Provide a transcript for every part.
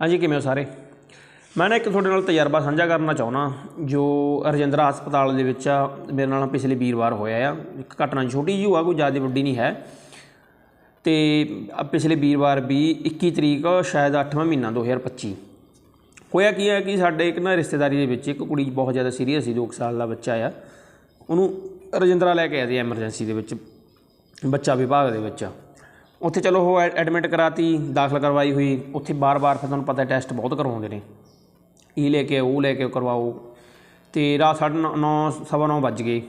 ਹਾਂਜੀ ਕਿਵੇਂ ਹੋ ਸਾਰੇ? ਮੈਂ ਨਾ ਇੱਕ ਤੁਹਾਡੇ ਨਾਲ ਤਜਰਬਾ ਸਾਂਝਾ ਕਰਨਾ ਚਾਹੁੰਦਾ ਜੋ ਰਜਿੰਦਰਾ ਹਸਪਤਾਲ ਦੇ ਵਿੱਚ ਆ, ਮੇਰੇ ਨਾਲ ਪਿਛਲੇ ਵੀਰਵਾਰ ਹੋਇਆ ਆ। ਇੱਕ ਘਟਨਾ ਛੋਟੀ ਜਿਹੀ ਹੋਆ ਕੋਈ ਜ਼ਿਆਦਾ ਵੱਡੀ ਨਹੀਂ ਹੈ। ਤੇ ਪਿਛਲੇ ਵੀਰਵਾਰ ਵੀ 21 ਤਰੀਕ ਸ਼ਾਇਦ 8ਵਾਂ ਮਹੀਨਾ 2025 ਹੋਇਆ ਕੀ ਹੈ ਕਿ ਸਾਡੇ ਇੱਕ ਨਾ ਰਿਸ਼ਤੇਦਾਰੀ ਦੇ ਵਿੱਚ ਇੱਕ ਕੁੜੀ ਬਹੁਤ ਜ਼ਿਆਦਾ ਸੀਰੀਅਸ ਸੀ 2 ਸਾਲ ਦਾ ਬੱਚਾ ਆ। ਉਹਨੂੰ ਰਜਿੰਦਰਾ ਲੈ ਕੇ ਆਏ ਸੀ ਐਮਰਜੈਂਸੀ ਦੇ ਵਿੱਚ ਬੱਚਾ ਵਿਭਾਗ ਦੇ ਵਿੱਚ। ਉੱਥੇ ਚਲੋ ਉਹ ਐਡਮਿਟ ਕਰਾਤੀ ਦਾਖਲ ਕਰਵਾਈ ਹੋਈ। ਉੱਥੇ ਬਾਰ-ਬਾਰ ਫਿਰ ਤੁਹਾਨੂੰ ਪਤਾ ਟੈਸਟ ਬਹੁਤ ਕਰਵਾਉਂਦੇ ਨੇ। ਇਹ ਲੈ ਕੇ ਆਓ, ਉਹ ਲੈ ਕੇ ਕਰਵਾਓ। ਤੇ ਰਾਤ ਸਾਢੇ ਨੌ ਨੌ ਸਵਾ ਨੌ ਵੱਜ ਗਏ।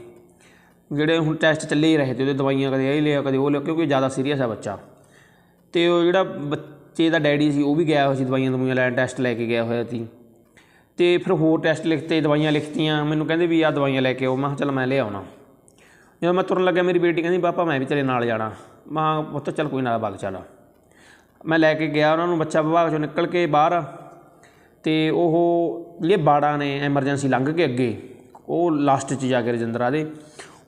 ਜਿਹੜੇ ਹੁਣ ਟੈਸਟ ਚੱਲੇ ਹੀ ਰਹੇ ਤੇ ਉਹਦੇ ਦਵਾਈਆਂ ਕਦੇ ਇਹ ਲਿਆ ਕਦੇ ਉਹ ਲਿਆ ਕਿਉਂਕਿ ਜ਼ਿਆਦਾ ਸੀਰੀਅਸ ਹੈ ਬੱਚਾ। ਤੇ ਉਹ ਜਿਹੜਾ ਬੱਚੇ ਦਾ ਡੈਡੀ ਸੀ ਉਹ ਵੀ ਗਿਆ ਹੋਇਆ ਸੀ ਦਵਾਈਆਂ ਦਵਾਈਆਂ ਲੈਣ ਟੈਸਟ ਲੈ ਕੇ ਗਿਆ ਹੋਇਆ ਸੀ। ਤੇ ਫਿਰ ਹੋਰ ਟੈਸਟ ਲਿਖਤੇ ਦਵਾਈਆਂ ਲਿਖਤੀਆਂ। ਮੈਨੂੰ ਕਹਿੰਦੇ ਵੀ ਆਹ ਦਵਾਈਆਂ ਲੈ ਕੇ ਆਓ। ਮੈਂ ਕਿਹਾ ਚੱਲ ਮੈਂ ਲੈ ਆਉਣਾ। ਜਦੋਂ ਮੈਂ ਤੁਰਨ ਲੱਗਿਆ, ਮੇਰੀ ਬੇਟੀ ਕਹਿੰਦੀ, ਪਾਪਾ, ਮੈਂ ਵੀ ਤੇਰੇ ਨਾਲ ਜਾਣਾ। ਮਾਂ ਪੁੱਤ, ਚੱਲ ਕੋਈ ਨਾ ਬਾਗ ਚੱਲ ਮੈਂ ਲੈ ਕੇ ਗਿਆ ਉਹਨਾਂ ਨੂੰ, ਬੱਚਾ ਵਿਭਾਗ ਚੋਂ ਨਿਕਲ ਕੇ ਬਾਹਰ ਤੇ ਉਹ ਜਿਹੜੇ ਬਾੜਾਂ ਨੇ, ਐਮਰਜੈਂਸੀ ਲੰਘ ਕੇ ਅੱਗੇ, ਉਹ ਲਾਸਟ 'ਚ ਜਾ ਕੇ ਰਜਿੰਦਰਾ ਦੇ।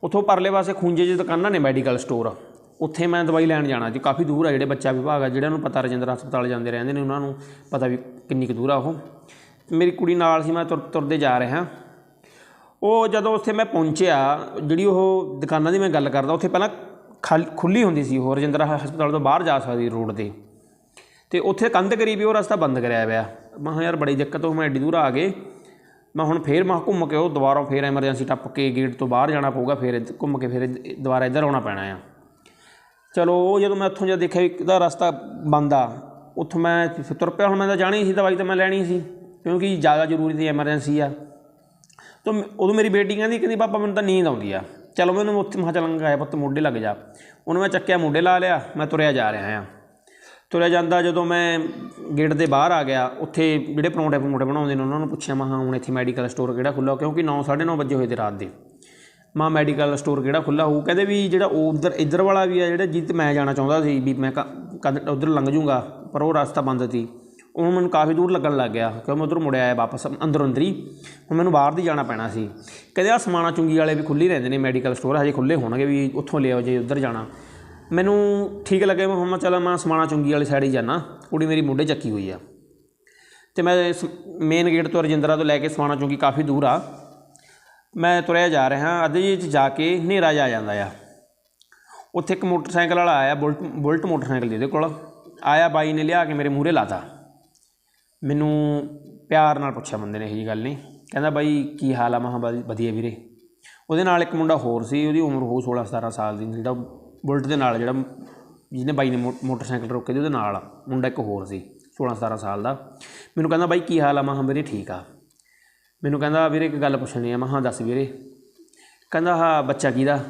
ਉੱਥੋਂ ਪਰਲੇ ਪਾਸੇ ਖੁੰਝੇ 'ਚ ਦੁਕਾਨਾਂ ਨੇ ਮੈਡੀਕਲ ਸਟੋਰ। ਉੱਥੇ ਮੈਂ ਦਵਾਈ ਲੈਣ ਜਾਣਾ ਜੀ। ਕਾਫੀ ਦੂਰ ਆ ਜਿਹੜੇ ਬੱਚਾ ਵਿਭਾਗ ਆ ਜਿਹੜਿਆਂ ਨੂੰ ਪਤਾ ਰਜਿੰਦਰਾ ਹਸਪਤਾਲ ਜਾਂਦੇ ਰਹਿੰਦੇ ਨੇ, ਉਹਨਾਂ ਨੂੰ ਪਤਾ ਵੀ ਕਿੰਨੀ ਕੁ ਦੂਰ ਆ ਉਹ। ਮੇਰੀ ਕੁੜੀ ਨਾਲ ਸੀ, ਮੈਂ ਤੁਰ ਤੁਰਦੇ ਜਾ ਰਿਹਾ। ਉਹ ਜਦੋਂ ਉੱਥੇ ਮੈਂ ਪਹੁੰਚਿਆ, ਜਿਹੜੀ ਉਹ ਦੁਕਾਨਾਂ ਦੀ ਮੈਂ ਗੱਲ ਕਰਦਾ, ਉੱਥੇ ਪਹਿਲਾਂ ਖਾਲ- ਖੁੱਲ੍ਹੀ ਹੁੰਦੀ ਸੀ ਉਹ, ਰਜਿੰਦਰਾ ਹਸਪਤਾਲ ਤੋਂ ਬਾਹਰ ਜਾ ਸਕਦੀ ਰੋਡ ਤੇ। ਅਤੇ ਉੱਥੇ ਕੰਧ ਕਰੀਬ ਹੀ ਉਹ ਰਸਤਾ ਬੰਦ ਕਰਿਆ ਪਿਆ ਮੈਂ ਕਿਹਾ ਯਾਰ ਬੜੀ ਦਿੱਕਤ ਹੋ ਮੈਂ ਐਡੀ ਦੂਰ ਆ ਗਏ। ਮੈਂ ਹੁਣ ਫੇਰ, ਮੈਂ ਘੁੰਮ ਕੇ ਉਹ ਦੁਬਾਰਾ ਫੇਰ ਐਮਰਜੈਂਸੀ ਟੱਪ ਕੇ ਗੇਟ ਤੋਂ ਬਾਹਰ ਜਾਣਾ ਪਊਗਾ, ਫੇਰ ਘੁੰਮ ਕੇ ਫੇਰ ਦੁਬਾਰਾ ਇੱਧਰ ਆਉਣਾ ਪੈਣਾ ਆ। ਚਲੋ, ਉਹ ਜਦੋਂ ਮੈਂ ਉੱਥੋਂ ਜਦ ਦੇਖਿਆ ਵੀ ਇਹਦਾ ਰਸਤਾ ਬੰਦ ਆ, ਉੱਥੋਂ ਮੈਂ ਤੁਰ ਪਿਆ ਹੁਣ ਮੈਂ ਤਾਂ ਜਾਣੀ ਸੀ, ਦਵਾਈ ਤਾਂ ਮੈਂ ਲੈਣੀ ਸੀ, ਕਿਉਂਕਿ ਜ਼ਿਆਦਾ ਜ਼ਰੂਰੀ ਸੀ ਐਮਰਜੈਂਸੀ ਆ। ਤਾਂ ਮੈਂ- ਉਦੋਂ ਮੇਰੀ ਬੇਟੀ ਕਹਿੰਦੀ ਕਹਿੰਦੀ, ਪਾਪਾ, ਮੈਨੂੰ ਤਾਂ ਨੀਂਦ ਆਉਂਦੀ ਆ। ਚਲੋ ਮੈਨੂੰ ਉੱਥੇ ਮਹਾ ਚਲੰਗਾ ਆਇਆ ਪੁੱਤ, ਮੋਢੇ ਲੱਗ ਜਾ। ਉਹਨੂੰ ਮੈਂ ਚੱਕਿਆ, ਮੋਢੇ ਲਾ ਲਿਆ, ਮੈਂ ਤੁਰਿਆ ਜਾ ਰਿਹਾ ਆ ਤੁਰਿਆ ਜਾਂਦਾ ਜਦੋਂ ਮੈਂ ਗੇਟ ਦੇ ਬਾਹਰ ਆ ਗਿਆ, ਉੱਥੇ ਜਿਹੜੇ ਪਰੌਂਠੇ ਪਰੌਂਠੇ ਬਣਾਉਂਦੇ ਨੇ, ਉਹਨਾਂ ਨੂੰ ਪੁੱਛਿਆ, ਮੈਂ ਹਾਂ ਹੁਣ ਇੱਥੇ ਮੈਡੀਕਲ ਸਟੋਰ ਕਿਹੜਾ ਖੁੱਲ੍ਹਾ? ਕਿਉਂਕਿ 9 9:30 ਵਜੇ ਹੋਏ ਤੇ ਰਾਤ ਦੇ। ਮਾਂ ਮੈਡੀਕਲ ਸਟੋਰ ਕਿਹੜਾ ਖੁੱਲ੍ਹਾ? ਹੋਊ ਕਹਿੰਦੇ ਵੀ ਜਿਹੜਾ ਉਹ ਉਧਰ ਇੱਧਰ ਵਾਲਾ ਵੀ ਆ, ਜਿਹੜਾ ਜਿੱਥੇ ਮੈਂ ਜਾਣਾ ਚਾਹੁੰਦਾ ਸੀ ਵੀ ਮੈਂ ਕਦ ਉਧਰ ਲੰਘ ਜੂੰਗਾ, ਪਰ ਉਹ ਰਸਤਾ ਬੰਦ ਸੀ। ਉਹ ਮੈਨੂੰ ਕਾਫੀ ਦੂਰ ਲੱਗਣ ਲੱਗ ਗਿਆ ਕਿਉਂ ਮੈਂ ਉਧਰ ਮੁੜਿਆ ਆਇਆ ਵਾਪਸ ਅੰਦਰੋਂ ਅੰਦਰ। ਹੀ ਹੁਣ ਮੈਨੂੰ ਬਾਹਰ ਦੀ ਜਾਣਾ ਪੈਣਾ ਸੀ। ਕਹਿੰਦੇ ਆ ਸਮਾਣਾ ਚੁੰਗੀ ਵਾਲੇ ਵੀ ਖੁੱਲ੍ਹੇ ਰਹਿੰਦੇ ਨੇ ਮੈਡੀਕਲ ਸਟੋਰ ਹਜੇ ਖੁੱਲ੍ਹੇ ਹੋਣਗੇ ਵੀ ਉੱਥੋਂ ਲਿਆਓ ਜੇ ਉੱਧਰ ਜਾਣਾ। ਮੈਨੂੰ ਠੀਕ ਲੱਗਿਆ ਮੈਂ ਹੁਣ ਮੈਂ ਚੱਲ ਮੈਂ ਸਮਾਣਾ ਚੁੰਗੀ ਵਾਲੀ ਸਾਈਡ ਹੀ ਜਾਣਾ ਕੁੜੀ ਮੇਰੀ ਮੁੰਡੇ ਚੱਕੀ ਹੋਈ ਆ। ਤੇ ਮੈਂ ਮੇਨ ਗੇਟ ਤੋਂ ਰਜਿੰਦਰਾ ਤੋਂ ਲੈ ਕੇ ਸਮਾਣਾ ਚੁੰਗੀ ਕਾਫੀ ਦੂਰ ਆ। ਮੈਂ ਤੁਰਿਆ ਜਾ ਰਿਹਾ, ਅੱਧੇ ਜੀ 'ਚ ਜਾ ਕੇ ਹਨੇਰਾ ਜਾ ਜਾਂਦਾ ਆ। ਉੱਥੇ ਇੱਕ ਮੋਟਰਸਾਈਕਲ ਵਾਲਾ ਆਇਆ, ਬੁਲਟ ਬੁਲਟ ਮੋਟਰਸਾਈਕਲ ਜਿਹਦੇ ਕੋਲ। ਆਇਆ ਬਾਈ ਨੇ ਲਿਆ ਕੇ ਮੇਰੇ ਮੂਹਰੇ ਲਾਤਾ। ਮੈਨੂੰ ਪਿਆਰ ਨਾਲ ਪੁੱਛਿਆ ਬੰਦੇ ਨੇ ਇਹ ਜੀ ਗੱਲ ਨਹੀਂ। ਕਹਿੰਦਾ ਬਾਈ, ਕੀ ਹਾਲ ਆ? ਮਹਾ ਵਧੀਆ ਵੀਰੇ। ਉਹਦੇ ਨਾਲ ਇੱਕ ਮੁੰਡਾ ਹੋਰ ਸੀ, ਉਹਦੀ ਉਮਰ ਹੋ 16 17 ਸਾਲ ਦੀ, ਜਿਹੜਾ ਬੁਲਟ ਦੇ ਨਾਲ, ਜਿਹੜਾ ਜਿਹਨੇ ਬਾਈ ਨੇ ਮੋ- ਮੋਟਰਸਾਈਕਲ ਰੋਕੇ ਤੇ ਉਹਦੇ ਨਾਲ ਮੁੰਡਾ ਇੱਕ ਹੋਰ ਸੀ 16 17 ਸਾਲ ਦਾ। ਮੈਨੂੰ ਕਹਿੰਦਾ ਬਾਈ, ਕੀ ਹਾਲ ਆ? ਮਹਾ ਵੀਰੇ, ਠੀਕ ਆ। ਮੈਨੂੰ ਕਹਿੰਦਾ, ਵੀਰੇ, ਇੱਕ ਗੱਲ ਪੁੱਛਣੀ ਆ। ਮੈਂ ਦੱਸ ਵੀਰੇ। ਕਹਿੰਦਾ, ਹਾਂ, ਬੱਚਾ ਕਿਹਦਾ?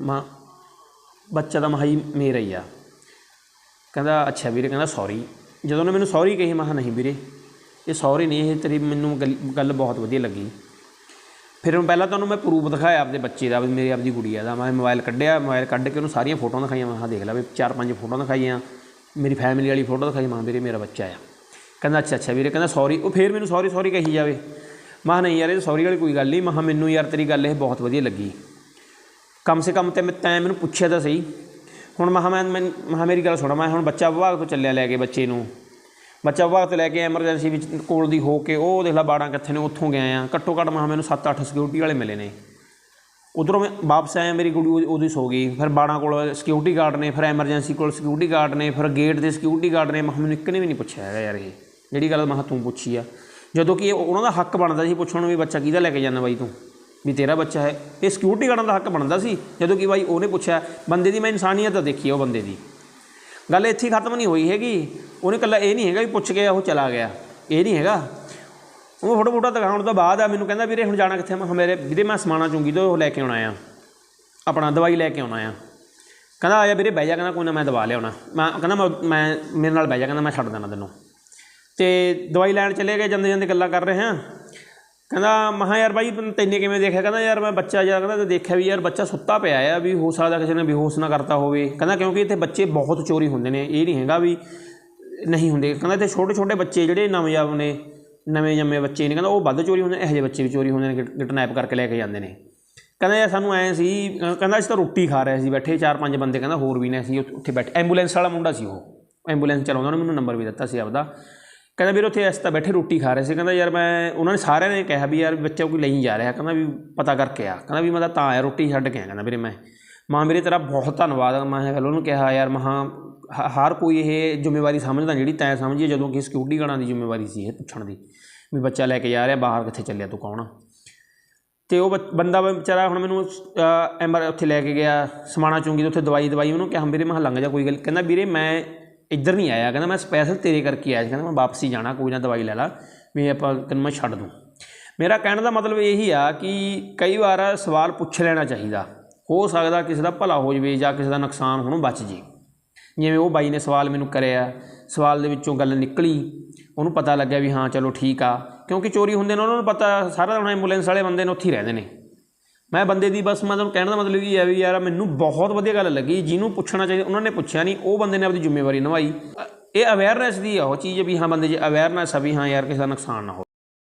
ਮਾਂ ਬੱਚਾ ਤਾਂ ਮਹਾਈ ਮੇਰਾ ਹੀ ਆ। ਕਹਿੰਦਾ, ਅੱਛਾ ਵੀਰੇ, ਕਹਿੰਦਾ ਸੌਰੀ ਜਦੋਂ ਉਹਨੇ ਮੈਨੂੰ ਸੌਰੀ ਕਹੀ, ਮੈਂ ਨਹੀਂ ਵੀਰੇ, ਇਹ ਸੌਰੀ ਨਹੀਂ, ਇਹ ਤੇਰੀ ਮੈਨੂੰ ਗੱਲ- ਗੱਲ ਬਹੁਤ ਵਧੀਆ ਲੱਗੀ। ਫਿਰ ਹੁਣ ਪਹਿਲਾਂ ਤੁਹਾਨੂੰ ਮੈਂ ਪ੍ਰੂਫ ਦਿਖਾਇਆ ਆਪਦੇ ਬੱਚੇ ਦਾ, ਵੀ ਮੇਰੀ ਆਪਦੀ ਗੁੜੀਆ ਦਾ। ਮੈਂ ਮੋਬਾਈਲ ਕੱਢਿਆ, ਮੋਬਾਈਲ ਕੱਢ ਕੇ ਉਹਨੂੰ ਸਾਰੀਆਂ ਫੋਟੋਆਂ ਦਿਖਾਈਆਂ। ਮੈਂ ਕਿਹਾ, ਦੇਖ ਲੈ ਵੀ ਚਾਰ ਪੰਜ ਫੋਟੋਆਂ ਦਿਖਾਈਆਂ। ਮੇਰੀ ਫੈਮਿਲੀ ਵਾਲੀ ਫੋਟੋ ਦਿਖਾਈ। ਮਾਂ ਵੀਰੇ, ਮੇਰਾ ਬੱਚਾ ਆ। ਕਹਿੰਦਾ, ਅੱਛਾ ਅੱਛਾ ਵੀਰੇ। ਕਹਿੰਦਾ, ਸੌਰੀ। ਉਹ ਫਿਰ ਮੈਨੂੰ ਸੌਰੀ ਸੌਰੀ ਕਹੀ ਜਾਵੇ। ਮੈਂ ਨਹੀਂ ਯਾਰ, ਇਹ ਸੌਰੀ ਵਾਲੀ ਕੋਈ ਗੱਲ ਨਹੀਂ। ਮੈਂ ਮੈਨੂੰ ਯਾਰ, ਤੇਰੀ ਗੱਲ ਇਹ ਬਹੁਤ ਵਧੀਆ ਲੱਗੀ। ਕਮ ਸੇ ਕਮ ਤੇ ਮੈਂ ਤੈਂ ਮੈਨੂੰ ਪੁੱਛਿਆ ਤਾਂ ਸਹੀ। ਹੁਣ ਮਹਾ ਮੈਂ ਮੈਂ ਮਹਾ ਮੇਰੀ ਗੱਲ ਸੁਣ, ਮੈਂ ਹੁਣ ਬੱਚਾ ਵਿਭਾਗ ਤੋਂ ਚੱਲਿਆ ਲੈ ਕੇ ਬੱਚੇ ਨੂੰ। ਬੱਚਾ ਵਿਭਾਗ ਤੋਂ ਲੈ ਕੇ ਐਮਰਜੈਂਸੀ ਵਿੱਚ ਕੋਲ ਦੀ ਹੋ ਕੇ, ਉਹ ਦੇਖ ਲਾ ਬਾੜਾਂ ਕਿੱਥੇ ਨੇ, ਉੱਥੋਂ ਗਏ ਆ। ਘੱਟੋ ਘੱਟ ਮਹਾ ਮੈਨੂੰ 7-8 ਸਿਕਿਉਰਿਟੀ ਵਾਲੇ ਮਿਲੇ ਨੇ। ਉਧਰੋਂ ਮੈਂ ਵਾਪਸ ਆਇਆ, ਮੇਰੀ ਗੁੜੀ ਉਹਦੀ- ਸੋ ਗਈ। ਫਿਰ ਬਾੜਾਂ ਕੋਲ ਸਿਕਿਉਰਿਟੀ ਗਾਰਡ ਨੇ, ਫਿਰ ਐਮਰਜੈਂਸੀ ਕੋਲ ਸਿਕਿਉਰਿਟੀ ਗਾਰਡ ਨੇ, ਫਿਰ ਗੇਟ ਦੇ ਸਿਕਿਉਰਿਟੀ ਗਾਰਡ ਨੇ, ਮਹਾ ਮੈਨੂੰ ਇੱਕ ਨੇ ਵੀ ਨਹੀਂ ਪੁੱਛਿਆ ਹੈਗਾ ਯਾਰ ਇਹ। ਜਿਹੜੀ ਗੱਲ ਮਹਾ ਤੂੰ ਪੁੱਛੀ ਆ। ਜਦੋਂ ਕਿ ਉਹਨਾਂ ਦਾ ਹੱਕ ਬਣਦਾ ਸੀ ਪੁੱਛਣ ਨੂੰ ਵੀ ਬੱਚਾ ਕਿਹਦਾ ਲੈ ਕੇ ਜਾਂਦਾ ਬਾਈ ਤੂੰ? ਵੀ ਤੇਰਾ ਬੱਚਾ ਹੈ। ਇਹ ਸਿਕਿਉਰਿਟੀ ਗਾਰਡਾਂ ਦਾ ਹੱਕ ਬਣਦਾ ਸੀ। ਜਦੋਂ ਕਿ ਬਾਈ ਉਹਨੇ ਪੁੱਛਿਆ, ਬੰਦੇ ਦੀ ਮੈਂ ਇਨਸਾਨੀਅਤ ਦੇਖੀ ਉਹ ਬੰਦੇ ਦੀ। ਗੱਲ ਇੱਥੇ ਖਤਮ ਨਹੀਂ ਹੋਈ ਹੈਗੀ। ਉਹਨੇ ਕੱਲਾ ਇਹ ਨਹੀਂ ਹੈਗਾ ਵੀ ਪੁੱਛ ਗਿਆ ਉਹ ਚਲਾ ਗਿਆ। ਇਹ ਨਹੀਂ ਹੈਗਾ। ਉਹ ਫੋਟੋ ਫੋਟੋ ਦਿਖਾਉਣ ਤੋਂ ਬਾਅਦ ਆ ਮੈਨੂੰ ਕਹਿੰਦਾ, ਵੀਰੇ, ਹੁਣ ਜਾਣਾ ਕਿੱਥੇ ਮੈਂ ਮੇਰੇ, ਵੀਰੇ, ਮੈਂ ਸਮਾਣਾ ਚੁੰਗੀ ਤੋਂ ਉਹ ਲੈ ਕੇ ਆਉਣਾ ਆ। ਆਪਣਾ ਦਵਾਈ ਲੈ ਕੇ ਆਉਣਾ ਆ। ਕਹਿੰਦਾ ਆਇਆ ਵੀਰੇ, ਬਹਿ ਜਾ। ਕਹਿੰਦਾ, ਕੋਈ ਨਾ, ਮੈਂ ਦਵਾ ਲਿਆਉਣਾ। ਮੈਂ ਕਹਿੰਦਾ, ਮੈਂ ਮੈਂ, ਮੇਰੇ ਨਾਲ ਬਹਿ ਜਾ। ਕਹਿੰਦਾ, ਮੈਂ ਛੱਡ ਦੇਣਾ ਤੈਨੂੰ। ਤੇ ਦਵਾਈ ਲੈਣ ਚਲੇ ਗਏ ਜਾਂਦੇ ਜਾਂਦੇ ਗੱਲਾਂ ਕਰ ਰਹੇ ਹਾਂ। ਕਹਿੰਦਾ ਮਹਾ ਯਾਰ ਬਾਈ, ਤੈਨੇ ਕਿਵੇਂ ਦੇਖਿਆ? ਕਹਿੰਦਾ, ਯਾਰ ਮੈਂ ਬੱਚਾ ਜਾ ਕਹਿੰਦਾ, ਤੇ ਦੇਖਿਆ ਵੀ ਯਾਰ ਬੱਚਾ ਸੁੱਤਾ ਪਿਆ ਆ ਵੀ ਹੋ ਸਕਦਾ ਕਿਸੇ ਨੇ ਬੇਹੋਸ਼ ਨਾ ਕਰਤਾ ਹੋਵੇ। ਕਹਿੰਦਾ, ਕਿਉਂਕਿ ਇੱਥੇ ਬੱਚੇ ਬਹੁਤ ਚੋਰੀ ਹੁੰਦੇ ਨੇ। ਇਹ ਨਹੀਂ ਹੈਗਾ ਵੀ ਨਹੀਂ ਹੁੰਦੇ। ਕਹਿੰਦਾ, ਇੱਥੇ ਛੋਟੇ ਛੋਟੇ ਬੱਚੇ ਜਿਹੜੇ ਨਵਜਾਬ ਨੇ ਨਵੇਂ ਜੰਮੇ ਬੱਚੇ ਨੇ, ਕਹਿੰਦਾ, ਉਹ ਵੱਧ ਚੋਰੀ ਹੁੰਦੇ ਨੇ, ਇਹੋ ਜਿਹੇ ਬੱਚੇ ਵੀ ਚੋਰੀ ਹੁੰਦੇ ਨੇ ਕਿਡਨੈਪ ਕਰਕੇ ਲੈ ਕੇ ਜਾਂਦੇ ਨੇ। ਕਹਿੰਦਾ, ਯਾਰ ਸਾਨੂੰ ਐਂ ਸੀ ਕਹਿੰਦਾ, ਅਸੀਂ ਤਾਂ ਰੋਟੀ ਖਾ ਰਹੇ ਸੀ, ਬੈਠੇ ਚਾਰ ਪੰਜ ਬੰਦੇ, ਕਹਿੰਦਾ, ਹੋਰ ਵੀ ਨੇ, ਅਸੀਂ ਉੱਥੇ ਬੈਠੇ। ਐਂਬੂਲੈਂਸ ਵਾਲਾ ਮੁੰਡਾ ਸੀ ਉਹ। ਐਂਬੂਲੈਂਸ ਚਲਾਉਂਦਾ, ਉਹਨੇ ਮੈਨੂੰ ਨੰਬਰ ਵੀ ਦਿੱਤਾ ਸੀ ਆਪਦਾ। ਕਹਿੰਦਾ ਵੀਰ ਉੱਥੇ ਇਸ ਤਾਂ ਬੈਠੇ ਰੋਟੀ ਖਾ ਰਹੇ ਸੀ। ਕਹਿੰਦਾ ਯਾਰ ਮੈਂ, ਉਹਨਾਂ ਨੇ ਸਾਰਿਆਂ ਨੇ ਕਿਹਾ ਵੀ ਯਾਰ ਬੱਚਾ ਕੋਈ ਲਈ ਜਾ ਰਿਹਾ। ਕਹਿੰਦਾ ਵੀ ਪਤਾ ਕਰਕੇ ਆ। ਕਹਿੰਦਾ ਵੀ ਮੈਂ ਤਾਂ ਤਾਂ ਆਇਆ ਰੋਟੀ ਛੱਡ ਕੇ ਆ ਕਹਿੰਦਾ ਵੀਰੇ ਮੈਂ, ਮਾਂ ਵੀਰੇ ਤੇਰਾ ਬਹੁਤ ਧੰਨਵਾਦ ਮੈਂ ਫਿਰ ਉਹਨੂੰ ਕਿਹਾ, ਯਾਰ ਮਹਾ ਹਰ ਕੋਈ ਇਹ ਜ਼ਿੰਮੇਵਾਰੀ ਸਮਝਦਾ ਜਿਹੜੀ ਤੈਂ ਸਮਝੀ ਜਦੋਂ ਕਿ ਸਿਕਿਉਰਿਟੀ ਗਾਰਡਾਂ ਦੀ ਜ਼ਿੰਮੇਵਾਰੀ ਸੀ ਇਹ ਪੁੱਛਣ ਦੀ। ਵੀ ਬੱਚਾ ਲੈ ਕੇ ਜਾ ਰਿਹਾ, ਬਾਹਰ ਕਿੱਥੇ ਚੱਲਿਆ, ਤੂੰ ਕੌਣ ਆ? ਤੇ ਉਹ ਬੱਚ- ਬੰਦਾ ਵਿਚਾਰਾ ਹੁਣ ਮੈਨੂੰ ਐਮਰ ਉੱਥੇ ਲੈ ਕੇ ਗਿਆ, ਸਮਾਣਾ ਚੁੰਗੀ ਤੋਂ ਉੱਥੇ ਦਵਾਈ ਦਵਾਈ ਉਹਨੂੰ ਕਿਹਾ ਵੀਰੇ ਮੈਂ ਕਿਹਾ ਲੰਘ ਜਾ, ਕੋਈ ਗੱਲ ਕਹਿੰਦਾ ਵੀਰੇ ਮੈਂ ਇੱਧਰ ਨਹੀਂ ਆਇਆ। ਕਹਿੰਦਾ ਮੈਂ ਸਪੈਸ਼ਲ ਤੇਰੇ ਕਰਕੇ ਆਇਆ ਸੀ। ਕਹਿੰਦਾ ਮੈਂ ਵਾਪਸੀ ਜਾਣਾ, ਕੋਈ ਨਾ ਦਵਾਈ ਲੈ ਲਾ। ਵੀ ਆਪਾਂ ਤੈਨੂੰ ਮੈਂ ਛੱਡ ਦੂੰ। ਮੇਰਾ ਕਹਿਣ ਦਾ ਮਤਲਬ ਇਹੀ ਆ ਕਿ ਕਈ ਵਾਰ ਸਵਾਲ ਪੁੱਛ ਲੈਣਾ ਚਾਹੀਦਾ। ਹੋ ਸਕਦਾ ਕਿਸੇ ਦਾ ਭਲਾ ਹੋ ਜਵੇ ਜਾਂ ਕਿਸੇ ਦਾ ਨੁਕਸਾਨ ਹੋਣੋਂ ਬਚ ਜੇ। ਜਿਵੇਂ ਉਹ ਬਾਈ ਨੇ ਸਵਾਲ ਮੈਨੂੰ ਕਰਿਆ, ਸਵਾਲ ਦੇ ਵਿੱਚੋਂ ਗੱਲ ਨਿਕਲੀ। ਉਹਨੂੰ ਪਤਾ ਲੱਗਿਆ ਵੀ ਹਾਂ, ਚਲੋ ਠੀਕ ਆ। ਕਿਉਂਕਿ ਚੋਰੀ ਹੁੰਦੇ ਨੇ, ਉਹਨਾਂ ਨੂੰ ਪਤਾ, ਸਾਰਾ ਹੁਣ ਐਂਬੂਲੈਂਸ ਵਾਲੇ ਬੰਦੇ ਨੇ ਉੱਥੇ ਹੀ ਰਹਿੰਦੇ ਨੇ। ਮੈਂ ਬੰਦੇ ਦੀ ਬਸ ਮਤਲਬ ਕਹਿਣ ਦਾ ਮਤਲਬ ਇਹ ਹੈ ਵੀ ਯਾਰ ਮੈਨੂੰ ਬਹੁਤ ਵਧੀਆ ਗੱਲ ਲੱਗੀ, ਜਿਹਨੂੰ ਪੁੱਛਣਾ ਚਾਹੀਦਾ, ਉਹਨਾਂ ਨੇ ਪੁੱਛਿਆ ਨਹੀਂ, ਉਹ ਬੰਦੇ ਨੇ ਆਪਣੀ ਜ਼ਿੰਮੇਵਾਰੀ ਨਿਭਾਈ। ਇਹ ਅਵੇਅਰਨੈਸ ਦੀ ਆ ਉਹ ਚੀਜ਼ ਵੀ ਹਾਂ, ਬੰਦੇ 'ਚ ਅਵੇਅਰਨੈਸ ਆ ਵੀ ਹਾਂ ਯਾਰ ਕਿਸੇ ਦਾ ਨੁਕਸਾਨ ਨਾ ਹੋਵੇ।